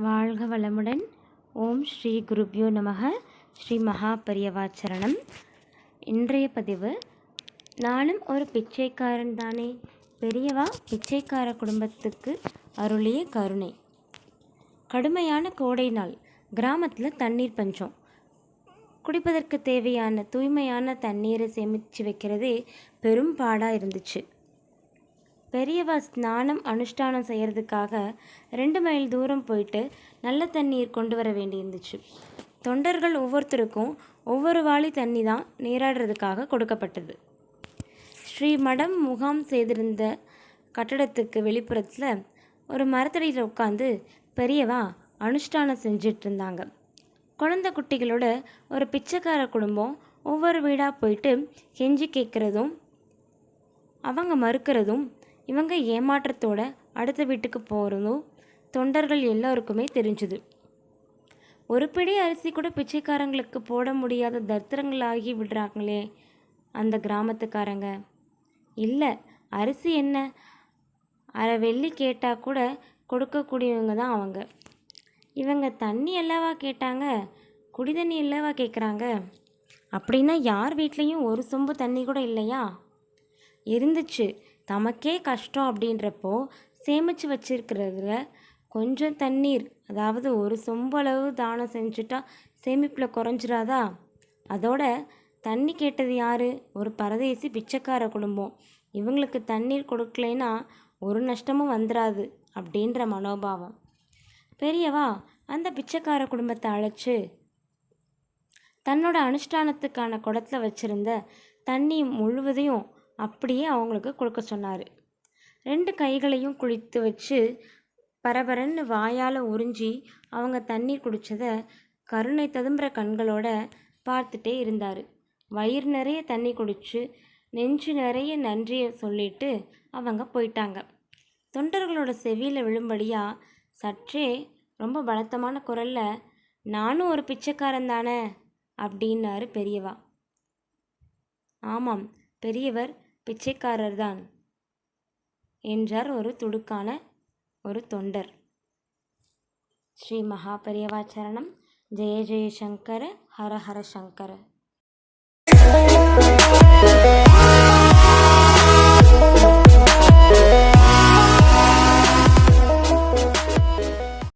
வாழ்க வளமுடன். ஓம் ஸ்ரீ குருப்யோ நமக. ஸ்ரீ மகா பரியவாச்சரணம் இன்றைய பதிவு நானும் ஒரு பிச்சைக்காரன் தானே. பெரியவா பிச்சைக்கார குடும்பத்துக்கு அருளிய கருணை. கடுமையான கோடை நாள். கிராமத்தில் தண்ணீர் பஞ்சம். குடிப்பதற்கு தேவையான தூய்மையான தண்ணீரை சேமித்து வைக்கிறதே பெரும் பாடாக இருந்துச்சு. பெரியவா ஸ்நானம் அனுஷ்டானம் செய்கிறதுக்காக ரெண்டு மைல் தூரம் போயிட்டு நல்ல தண்ணீர் கொண்டு வர வேண்டியிருந்துச்சு. தொண்டர்கள் ஒவ்வொருத்தருக்கும் ஒவ்வொரு வாளி தண்ணி தான் நீராடுறதுக்காக கொடுக்கப்பட்டது. ஸ்ரீ மடம் முகாம் செய்திருந்த கட்டடத்துக்கு வெளிப்புறத்தில் ஒரு மரத்தடியில் உட்காந்து பெரியவா அனுஷ்டானம் செஞ்சிட்டு இருந்தாங்க குழந்தை குட்டிகளோட ஒரு பிச்சைக்கார குடும்பம் ஒவ்வொரு வீடாக போயிட்டு கெஞ்சி கேட்குறதும் அவங்க மறுக்கிறதும் இவங்க ஏமாற்றத்தோட அடுத்த வீட்டுக்கு போகிறதும் தொண்டர்கள் எல்லோருக்குமே தெரிஞ்சுது. ஒரு பிடி அரிசி கூட பிச்சைக்காரங்களுக்கு போட முடியாத தர்த்தரங்களாகி விடுறாங்களே அந்த கிராமத்துக்காரங்க. இல்லை அரிசி என்ன? அரை வெள்ளி கேட்டால் கூட கொடுக்கக்கூடியவங்க தான் அவங்க. இவங்க தண்ணி அல்லவா கேட்டாங்க? குடி தண்ணி இல்லவா கேட்குறாங்க அப்படின்னா யார் வீட்லேயும் ஒரு சொம்பு தண்ணி கூட இல்லையா? இருந்துச்சு. தமக்கே கஷ்டம் அப்படின்றப்போ சேமித்து வச்சிருக்கிறதுல கொஞ்சம் தண்ணீர் அதாவது ஒரு சொம்பளவு தானம் செஞ்சுட்டா சேமிப்பில் குறைஞ்சிராதா? அதோட தண்ணி கேட்டது யாரு? ஒரு பரதேசி பிச்சைக்கார குடும்பம். இவங்களுக்கு தண்ணீர் கொடுக்கலைன்னா ஒரு நஷ்டமும் வந்துடாது அப்படின்ற மனோபாவம். பெரியவா அந்த பிச்சைக்கார குடும்பத்தை அழைச்சி தன்னோட அனுஷ்டானத்துக்கான குடத்தில் வச்சுருந்த தண்ணி முழுவதையும் அப்படியே அவங்களுக்கு கொடுக்க சொன்னார். ரெண்டு கைகளையும் குளித்து வச்சு பரபரன்னு வாயால் உறிஞ்சி அவங்க தண்ணீர் குடித்ததை கருணை ததும்புற கண்களோட பார்த்துட்டே இருந்தார். வயிறு நிறைய தண்ணி குடித்து நெஞ்சு நிறைய நன்றியை சொல்லிட்டு அவங்க போயிட்டாங்க. தொண்டர்களோட செவியில் விழும்படியாக சற்றே ரொம்ப பலத்தமான குரலில் நானும் ஒரு பிச்சைக்காரன் தானே? அப்படின்னாரு பெரியவா. ஆமாம் பெரியவர் பிச்சைக்காரர்தான் என்றார் ஒரு துடுக்கான ஒரு தொண்டர். ஸ்ரீ மகாபரியவாச்சரணம் ஜெய ஜெய சங்கர ஹர ஹர சங்கர.